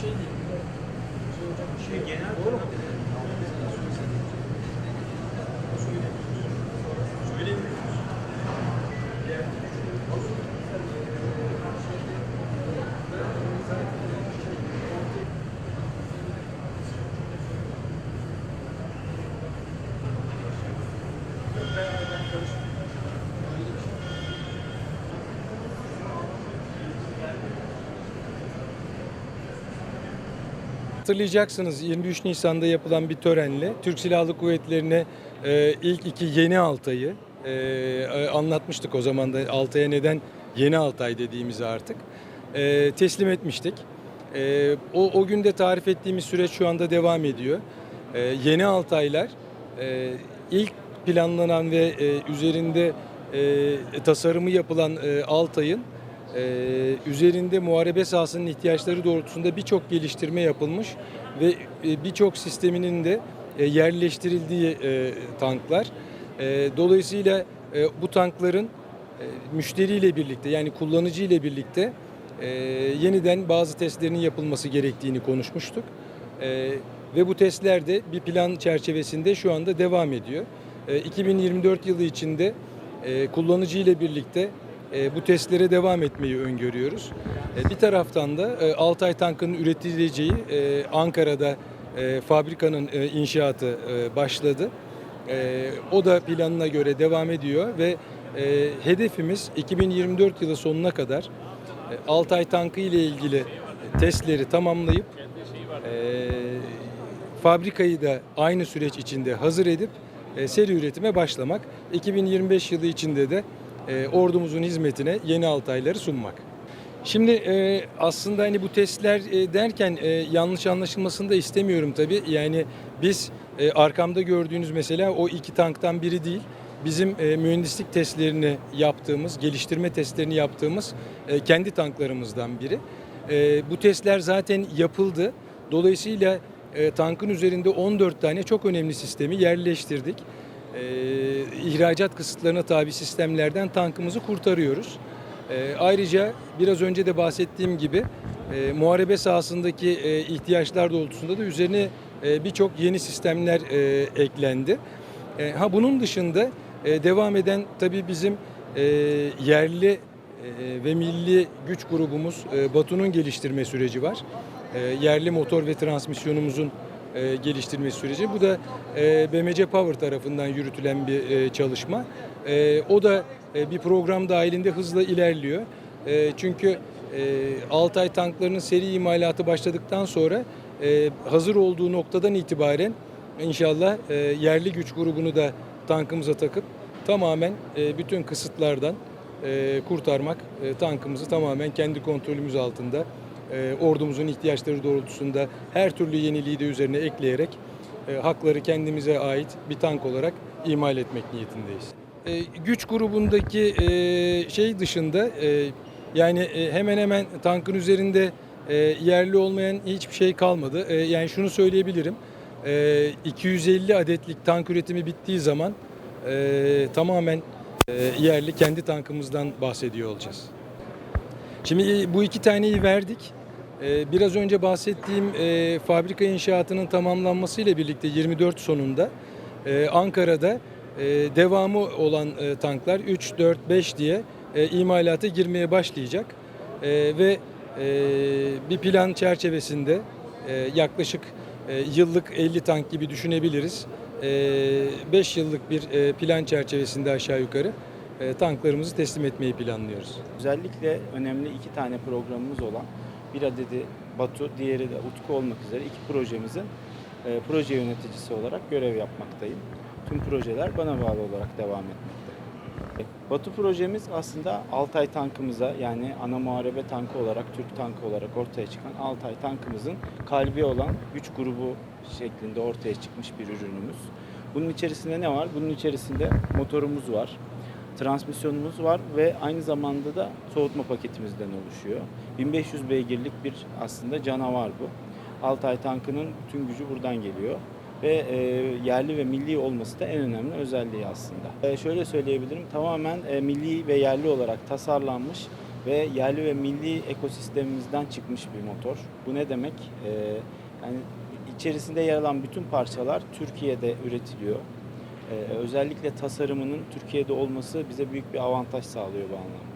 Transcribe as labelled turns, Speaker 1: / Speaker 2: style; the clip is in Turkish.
Speaker 1: Şey. Hatırlayacaksınız 23 Nisan'da yapılan bir törenle Türk Silahlı Kuvvetleri'ne e, ilk iki yeni Altay'ı e, e, anlatmıştık o zaman da Altay'a neden yeni Altay dediğimizi artık e, teslim etmiştik. E, o, o günde tarif ettiğimiz süreç şu anda devam ediyor. E, yeni Altaylar e, ilk planlanan ve e, üzerinde e, tasarımı yapılan e, Altay'ın ee, üzerinde muharebe sahasının ihtiyaçları doğrultusunda birçok geliştirme yapılmış ve e, birçok sisteminin de e, yerleştirildiği e, tanklar. E, dolayısıyla e, bu tankların e, müşteriyle birlikte yani kullanıcı ile birlikte e, yeniden bazı testlerinin yapılması gerektiğini konuşmuştuk. E, ve bu testler de bir plan çerçevesinde şu anda devam ediyor. E, 2024 yılı içinde e, kullanıcı ile birlikte e, bu testlere devam etmeyi öngörüyoruz. E, bir taraftan da e, Altay tankının üretileceği Ankara'da fabrikanın inşaatı başladı. O da planına göre devam ediyor ve hedefimiz 2024 yılı sonuna kadar Altay tankı ile ilgili testleri tamamlayıp fabrikayı da aynı süreç içinde hazır edip seri üretime başlamak. 2025 yılı içinde de e, ordumuzun hizmetine yeni Altayları sunmak. Şimdi e, aslında hani bu testler e, derken e, yanlış anlaşılmasını da istemiyorum tabii. Yani biz e, arkamda gördüğünüz mesela o iki tanktan biri değil. Bizim e, mühendislik testlerini yaptığımız, geliştirme testlerini yaptığımız e, kendi tanklarımızdan biri. E, bu testler zaten yapıldı. Dolayısıyla e, tankın üzerinde 14 tane çok önemli sistemi yerleştirdik. E, ihracat kısıtlarına tabi sistemlerden tankımızı kurtarıyoruz. E, ayrıca biraz önce de bahsettiğim gibi e, muharebe sahasındaki e, ihtiyaçlar doğrultusunda da üzerine e, birçok yeni sistemler e, eklendi. E, ha bunun dışında e, devam eden tabii bizim e, yerli e, ve milli güç grubumuz e, Batu'nun geliştirme süreci var. E, yerli motor ve transmisyonumuzun e, geliştirme süreci. Bu da e, BMC Power tarafından yürütülen bir e, çalışma. E, o da e, bir program dahilinde hızla ilerliyor. E, çünkü e, Altay tanklarının seri imalatı başladıktan sonra e, hazır olduğu noktadan itibaren inşallah e, yerli güç grubunu da tankımıza takıp tamamen e, bütün kısıtlardan e, kurtarmak, e, tankımızı tamamen kendi kontrolümüz altında e, ordumuzun ihtiyaçları doğrultusunda her türlü yeniliği de üzerine ekleyerek e, hakları kendimize ait bir tank olarak imal etmek niyetindeyiz. E, güç grubundaki e, şey dışında e, yani e, hemen hemen tankın üzerinde e, yerli olmayan hiçbir şey kalmadı. E, yani şunu söyleyebilirim. E, 250 adetlik tank üretimi bittiği zaman e, tamamen e, yerli kendi tankımızdan bahsediyor olacağız. Şimdi bu iki taneyi verdik. Ee, Biraz önce bahsettiğim e, fabrika inşaatının tamamlanmasıyla birlikte 24 sonunda e, Ankara'da e, devamı olan tanklar 3, 4, 5 diye imalata girmeye başlayacak. Ve bir plan çerçevesinde yaklaşık yıllık 50 tank gibi düşünebiliriz. 5 yıllık bir plan çerçevesinde aşağı yukarı tanklarımızı teslim etmeyi planlıyoruz.
Speaker 2: Özellikle önemli iki tane programımız olan bir adedi Batu, diğeri de Utku olmak üzere iki projemizin e, proje yöneticisi olarak görev yapmaktayım. Tüm projeler bana bağlı olarak devam etmekte. E, Batu projemiz aslında Altay tankımıza yani ana muharebe tankı olarak, Türk tankı olarak ortaya çıkan Altay tankımızın kalbi olan güç grubu şeklinde ortaya çıkmış bir ürünümüz. Bunun içerisinde ne var? Bunun içerisinde motorumuz var, transmisyonumuz var ve aynı zamanda da soğutma paketimizden oluşuyor. 1500 beygirlik bir aslında canavar bu. Altay tankının tüm gücü buradan geliyor ve e, yerli ve milli olması da en önemli özelliği aslında. E, şöyle söyleyebilirim tamamen e, milli ve yerli olarak tasarlanmış ve yerli ve milli ekosistemimizden çıkmış bir motor. Bu ne demek? E, yani içerisinde yer alan bütün parçalar Türkiye'de üretiliyor. Ee, özellikle tasarımının Türkiye'de olması bize büyük bir avantaj sağlıyor bu anlamda.